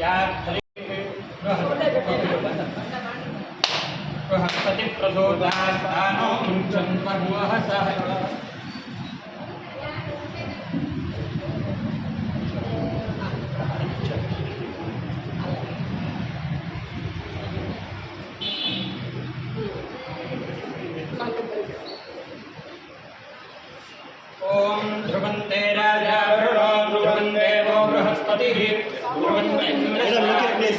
मुञ्चन्त्वग्महसः या बृहस्पतिप्रसूतास्तानो मुञ्चन्त्वग्महसः ॐ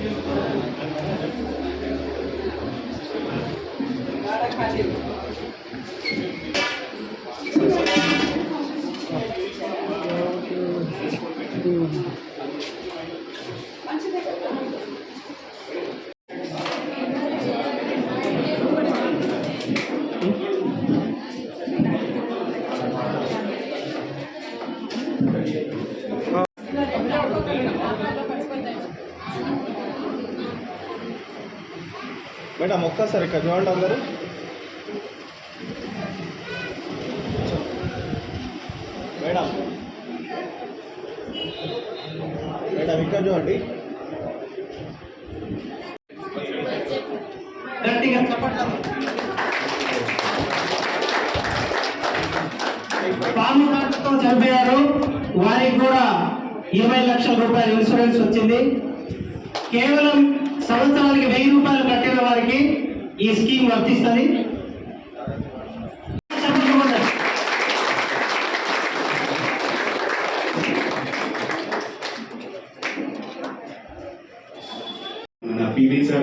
Thank you. Madam ఒక్కసారి ఇక్కడ చూడండి అందరు మేడం. మేడం ఇక్కడ చూడండి. గట్టిగా చెప్పండి పాము కాటుతో చనిపోయారు వారికి కూడా ఇరవై లక్షల రూపాయల ఇన్సూరెన్స్ వచ్చింది. కేవలం సంవత్సరానికి వెయ్యి రూపాయలు కట్టిన వారికి ఈ స్కీమ్ వర్తిస్తుంది.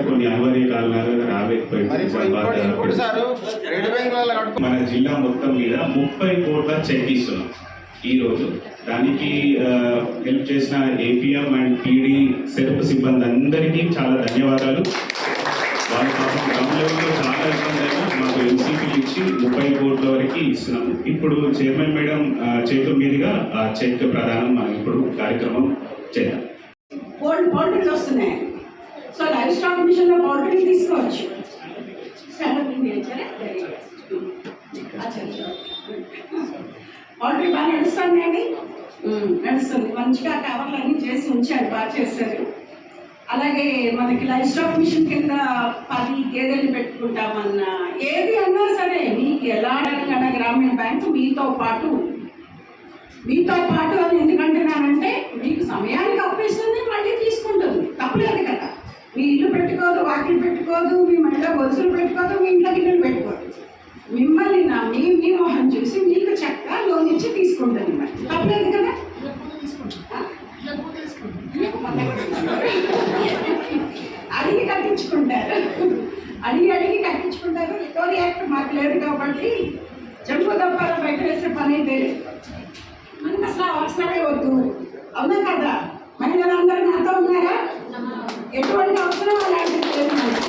కొన్ని అనివార్య కారణాలుగా రాలేకపోయింది. మన జిల్లా మొత్తం మీద ముప్పై కోట్ల చెక్ ఇస్తున్నాం. ఈ రోజు దానికి హెల్ప్ చేసిన ఏపీఎం అండ్ పీడీ సెరప్ సిబ్బంది అందరికీ చాలా ధన్యవాదాలు. వాళ్ళు పాపం గ్రౌండ్ లెవెల్లో చాలా ఇబ్బంది అయినా మాకు ఎన్సీపీలు ఇచ్చి ముప్పై కోట్ల వరకు ఇస్తున్నాము. ఇప్పుడు చైర్మన్ మేడం చేతుల మీదుగా ఆ చెక్ ప్రధానం మనం ఇప్పుడు కార్యక్రమం చేద్దాం. పౌల్ట్రీస్ వస్తున్నాయి. సో లైఫ్ స్టాక్ మిషన్లో పౌల్ట్రీ తీసుకోవచ్చు. పౌల్ట్రీ బాగా నడుస్తుందండి నడుస్తుంది. మంచిగా కవర్లు అన్ని చేసి ఉంచారు బాగా చేశారు అలాగే మనకి లైఫ్ స్టాక్ మిషన్ కింద పది గేదెలు పెట్టుకుంటామన్న ఏది అన్నా సరే మీకు ఎలా తెలంగాణ గ్రామీణ బ్యాంకు మీతో పాటు మీతో పాటు అని ఎందుకంటున్నానంటే మీకు సమయానికి అప్పిస్తుంది మళ్ళీ తీసుకుంటుంది. తప్పలేదు కదా. మీ ఇల్లు పెట్టుకోదు వాకిలు పెట్టుకోదు మీ మళ్ళీ గొలుసులు పెట్టుకోదు మీ ఇంట్లో గిన్నెలు పెట్టుకోదు. మిమ్మల్ని నమ్మి మీ మొహం చూసి మీకు చక్కగా లోన్ ఇచ్చి తీసుకుంటాను మరి. తప్పలేదు కదా? అడిగి కట్టించుకుంటారు. అడిగి అడిగి కట్టించుకుంటారు. రికవరీ యాక్ట్ మాకు లేదు కాబట్టి చెంపు దప్పాల పెట్టేసే పని అయితే లేదు మనకు అసలు అవసరమే వద్దు. అవునా కదా? మహిళలందరూ నాతో ఉన్నారా? ఎటువంటి అవసరం అలాంటిది లేదు మనకి.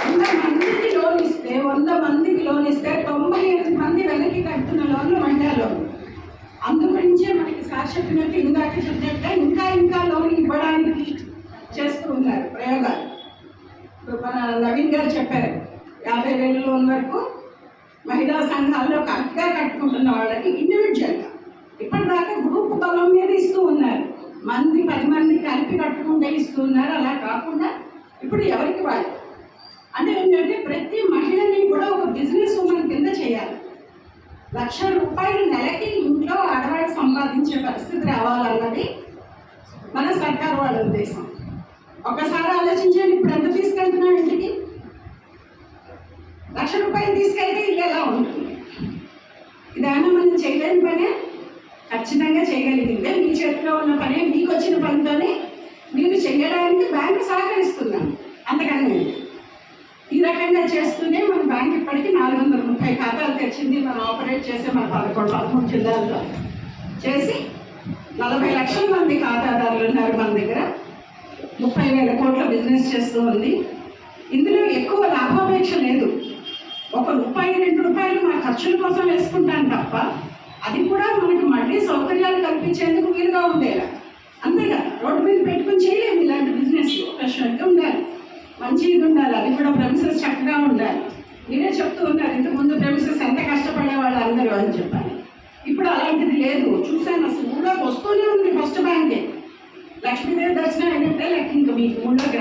వంద మందికి లోన్ ఇస్తే వంద మందికి లోన్ ఇస్తే తొంభై ఎనిమిది మంది వెనక్కి కడుతున్న లోన్లు మహిళా లోన్ అందుగురించే మనకి సార్ చెప్పినట్టు ఇందాక ఇంకా ఇంకా లోన్ ఇవ్వడానికి చేస్తూ ఉన్నారు ప్రయోగాలు. ఇప్పుడు మన నవీన్ గారు చెప్పారు యాభై వేల లోన్ వరకు మహిళా సంఘాల్లో కరెక్ట్గా కట్టుకుంటున్న వాళ్ళకి ఇండివిజువల్గా ఇప్పటిదాకా గ్రూప్ బలం మీద ఇస్తూ ఉన్నారు. మంది పది మంది కలిపి కట్టుకుంటే ఇస్తూ ఉన్నారు. అలా కాకుండా ఇప్పుడు ఎవరికి వాళ్ళు? అంటే ఏంటంటే ప్రతి మహిళని కూడా ఒక బిజినెస్ ఉమెన్ కింద చేయాలి. లక్ష రూపాయలు నెలకి ఇంట్లో ఆడవాళ్ళు సంపాదించే పరిస్థితి రావాలన్నది మన సర్కార్ వాళ్ళ ఉద్దేశం. ఒకసారి ఆలోచించండి ఇప్పుడు ఎంత తీసుకెళ్తున్నాం ఇంటికి? లక్ష రూపాయలు తీసుకెళ్తే ఇల్లు ఎలా ఉంటుంది? ఇదైనా మనం చేయలేని పనే? ఖచ్చితంగా చేయగలిగిందే మీ చేతిలో ఉన్న పనే మీకు వచ్చిన పనితోనే మీరు చేయడానికి బ్యాంకు సహకరిస్తున్నాం అంతకన్నా రకంగా చేస్తూనే మన బ్యాంక్ ఇప్పటికీ నాలుగు వందల ముప్పై ఖాతాలు తెచ్చింది. మనం ఆపరేట్ చేసే మన పదకొండు పదమూడు జిల్లాల్లో. చేసి నలభై లక్షల మంది ఖాతాదారులు ఉన్నారు మన దగ్గర. ముప్పై వేల కోట్ల బిజినెస్ చేస్తూ ఉంది. ఇందులో ఎక్కువ లాభాపేక్ష లేదు. ఒక రూపాయి రెండు రూపాయలు మన ఖర్చుల కోసం వేసుకుంటాం తప్ప అది కూడా మనకు మళ్ళీ సౌకర్యాలు కల్పించేందుకు వీలుగా ఉండేలా. అంతేగా రోడ్డు మీద పెట్టుకుని చేయలేము ఇలాంటి బిజినెస్ ఒక ఉండాలి. మంచి ఇది ఉండాలి. అది కూడా ప్రమిసెస్ చక్కగా ఉండాలి. నేనే చెప్తూ ఉన్నారు ఇంతకుముందు ప్రమిసెస్ ఎంత కష్టపడేవాళ్ళు అందరూ అని చెప్పాలి. ఇప్పుడు అలాంటిది లేదు. చూశాను అసలు ఊళ్ళోకి వస్తూనే ఉంది ఫస్ట్ బ్యాంకే లక్ష్మీదేవి దర్శనం ఏంటంటే లెక్క ఇంకా మీకు ఊళ్ళోకి